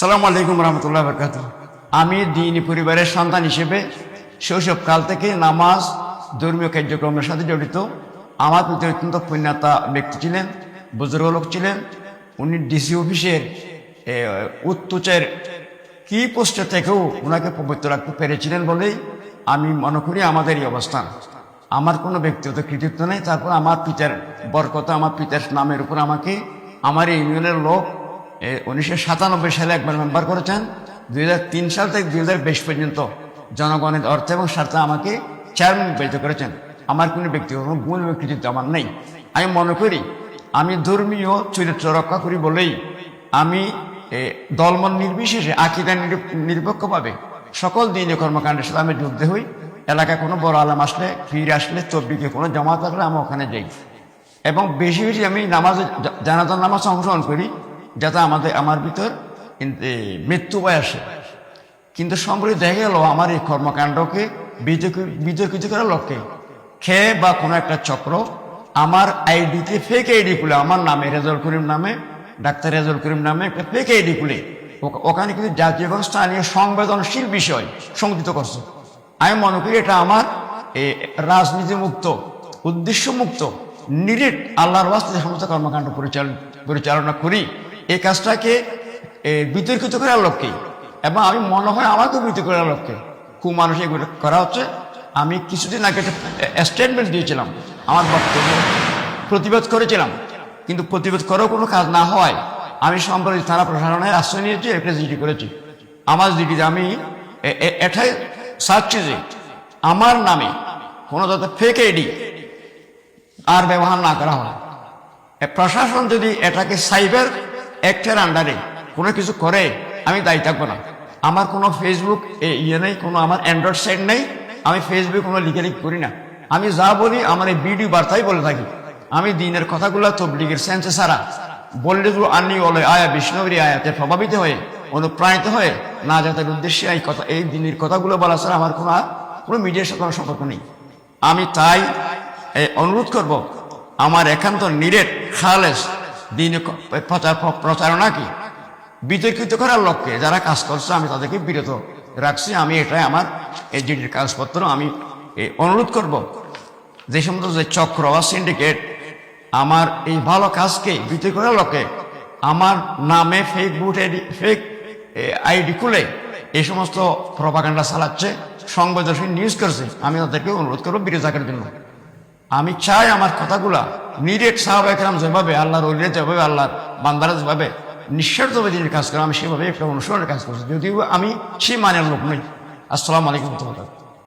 সালাম আলাইকুম রহমতুল্লাহ বরকাত আমি দিনী পরিবারের সন্তান হিসেবে শৈশবকাল থেকে নামাজ, ধর্মীয় কার্যক্রমের সাথে জড়িত। আমার প্রতি অত্যন্ত পুণ্যতা ব্যক্তি ছিলেন, বুজুর্গ লোক ছিলেন। উনি ডিসি অফিসের উত্তচের কি পোস্টে থেকেও ওনাকে পবিত্র রাখতে পেরেছিলেন বলেই আমি মনে করি আমাদের এই অবস্থান। আমার কোনো ব্যক্তিগত কৃতিত্ব নেই, তারপর আমার পিতার বরকত, আমার পিতার নামের উপর আমাকে, আমার ইউনিয়নের লোক উনিশশো সাতানব্বই সালে একবার মেম্বার করেছেন। দুই হাজার তিন সাল থেকে দুই পর্যন্ত জনগণের অর্থ এবং স্বার্থে আমাকে চেয়ারম্যান নির্বাচিত করেছেন। আমার কোনো ব্যক্তিগত কোনো গুণ এবং কৃতিত্ব আমার নেই। আমি মনে করি, আমি ধর্মীয় চরিত্র রক্ষা করি বলেই আমি দলমন নির্বিশেষে আকিদা নির- নিরপেক্ষভাবে সকল দিনে কর্মকাণ্ডের সাথে আমি যুদ্ধে হই। এলাকায় কোনো বড় আলাম আসলে ফিরে আসলে তবলিকে কোনো জমা থাকলে আমি ওখানে যাই। এবং বেশি বেশি আমি নামাজে জানাজার নামাজ অংশগ্রহণ করি। যাতে আমাদের, আমার ভিতর মৃত্যু বয়সে কিন্তু সম্প্রতি দেখা গেল আমার এই কর্মকাণ্ডকে বিতর্ক- বিতর্কিত করার লক্ষ্যে খেয়ে বা কোনো একটা চক্র আমার আইডিতে ফেক আইডি খুলে, আমার নামে রেজল করিম নামে, ডাক্তার রেজল করিম নামে একটা ফেক আইডি খুলে। ওখানে কিন্তু জাতীয় এবং স্থানীয় সংবেদনশীল বিষয় সংযুক্ত করছে। আমি মনে করি এটা আমার রাজনীতি মুক্ত উদ্দেশ্য মুক্ত নিরিট আল্লাহর যে সমস্ত কর্মকাণ্ড পরিচালনা করি। এই কাজটাকে বিতর্কিত করার লক্ষ্যে এবং আমি মনে হয় আমাকে বিতর্কিত করার লক্ষ্যে খুব মানুষ এগুলো করা হচ্ছে। আমি কিছুদিন আগে স্টেটমেন্ট দিয়েছিলাম। আমার বক্তব্য প্রতিবাদ করেছিলাম। কিন্তু প্রতিবাদ করেও কোনো কাজ না হয় আমি সম্প্রতি থানা প্রশাসনের আশ্রয় নিয়েছি একটা জিডি করেছি। আমার জিডিতে আমি এটাই চাচ্ছি যে আমার নামে কোনো যাতে ফেক আইডি আর ব্যবহার না করা হয়। প্রশাসন যদি এটাকে সাইবার অ্যাক্টের আন্ডারে কোনো কিছু করে, আমি দায়ী থাকব না। আমার কোনো ফেসবুক ইয়ে নেই, কোনো আমার অ্যান্ড্রয়েড সাইট নেই, আমি ফেসবুক কোনো লিখে লিখ করি না। আমি যা বলি, আমার এই ভিডিও বার্তাই বলে থাকি। আমি দিনের কথাগুলো তবলিগের সেন্সে সারা বললে তো আনি বলে আয়া, বিষ্ণবরী আয়াতে প্রভাবিত হয়ে, অনুপ্রাণিত হয়ে, না যাতে উদ্দেশ্যে এই কথা, এই দিনের কথাগুলো বলা ছাড়া আমার কোনো কোনো মিডিয়ার সাথে কোনো সম্পর্ক নেই। আমি তাই অনুরোধ করব, আমার একান্ত নিরেট, খালেস দিন প্রচার প্রচারণাকে বিতর্কিত করার লক্ষ্যে যারা কাজ করছে, আমি তাদেরকে বিরত রাখছি। আমি এটাই আমার জিডির কাগজপত্র। আমি অনুরোধ করব যে সমস্ত যে চক্র বা সিন্ডিকেট আমার এই ভালো কাজকে বিতর্ক করার লক্ষ্যে আমার নামে ফেক বুট ফেক আইডি খুলে এই সমস্ত প্রপাগান্ডা চালাচ্ছে, সংবেদনশীল নিউজ করছে। আমি তাদেরকে অনুরোধ করব থাকার জন্য। আমি চাই আমার কথাগুলা নিরেট সাহাবাহাম যেভাবে আল্লাহর অলিয়া যেভাবে আল্লাহর বান্দারা যেভাবে নিঃস্বার্থভাবে দিনের কাজ করে, আমি সেভাবে একটা অনুসরণের কাজ করছি। যদিও আমি সেই মানের লোক নই। আসসালামু আলাইকুম